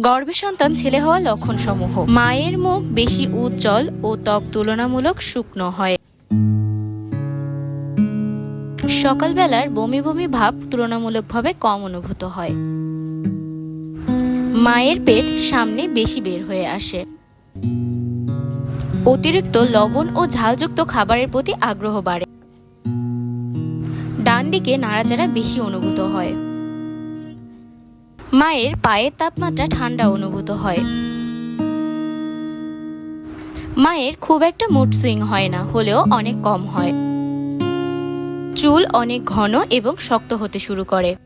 গর্ভে সন্তান ছেলে হওয়া লক্ষণ সমূহ মায়ের মুখ বেশি উজ্জ্বল ও ত্বক তুলনামূলক শুকনো হয়। সকালবেলার বমি বমি ভাব তুলনামূলকভাবে কম অনুভূত হয়। মায়ের পেট সামনে বেশি বের হয়ে আসে। অতিরিক্ত লবণ ও ঝালযুক্ত খাবারের প্রতি আগ্রহ বাড়ে। ডান দিকে নাড়াচাড়া বেশি অনুভূত হয়। মায়ের পায়ের তাপমাত্রা ঠান্ডা অনুভূত হয়। মায়ের খুব একটা মুড সুইং হয় না, হলেও অনেক কম হয়। চুল অনেক ঘন এবং শক্ত হতে শুরু করে।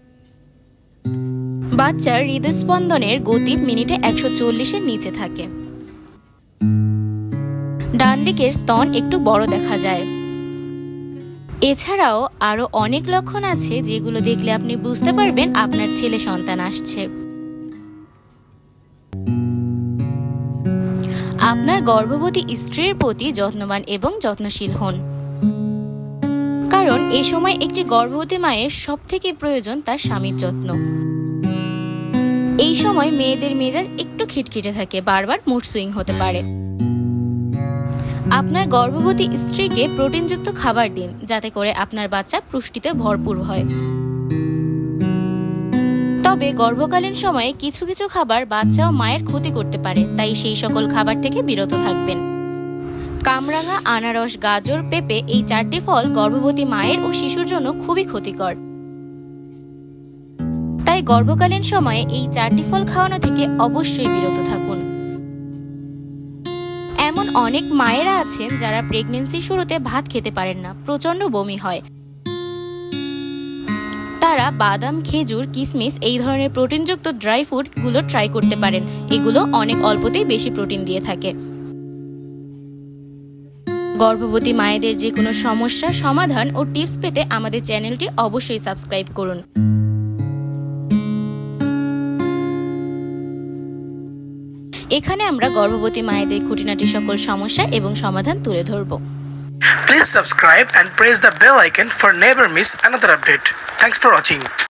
বাচ্চার হৃদস্পন্দনের গতি মিনিটে একশো চল্লিশের নিচে থাকে। ডান দিকের স্তন একটু বড় দেখা যায়। এছাড়াও আরও অনেক লক্ষণ আছে যেগুলো দেখলে আপনি বুঝতে পারবেন আপনার ছেলে সন্তান আসছে। আপনার গর্ভবতী স্ত্রীর প্রতি যত্নবান এবং যত্নশীল হন। কারণ এ সময় একটি গর্ভবতী মায়ের সব থেকে প্রয়োজন তার স্বামীর যত্ন। এই সময় মেয়েদের মেজাজ একটু খিটখিটে থাকে, বারবার মুড সুইং হতে পারে। আপনার গর্ভবতী স্ত্রীকে প্রোটিনযুক্ত খাবার দিন, যাতে করে আপনার বাচ্চা পুষ্টিতে ভরপুর হয়। তবে গর্ভকালীন সময়ে কিছু কিছু খাবার বাচ্চা ও মায়ের ক্ষতি করতে পারে, তাই সেই সকল খাবার থেকে বিরত থাকবেন। কামরাঙা, আনারস, গাজর, পেঁপে এই চারটি ফল গর্ভবতী মায়ের ও শিশুর জন্য খুবই ক্ষতিকর। তাই গর্ভকালীন সময়ে এই চারটি ফল খাওয়ানো থেকে অবশ্যই বিরত থাকুন। এমন অনেক মায়েরা আছেন যারা প্রেগনেন্সি শুরুতে ভাত খেতে পারেন না প্রচণ্ড বমি হয়। তারা বাদাম, খেজুর কিশমিশ এই ধরনের প্রোটিনযুক্ত ড্রাই ফ্রুটগুলো ট্রাই করতে পারেন। এগুলো অনেক অল্পতেই বেশি প্রোটিন দিয়ে থাকে। গর্ভবতী মায়েদের যে কোনো সমস্যা, সমাধান ও টিপস পেতে আমাদের চ্যানেলটি অবশ্যই সাবস্ক্রাইব করুন। এখানে আমরা গর্ভবতী মায়েদের খুঁটিনাটি সকল সমস্যা এবং সমাধান তুলে ধরব। Please subscribe and press the bell icon for never miss another update thanks for watching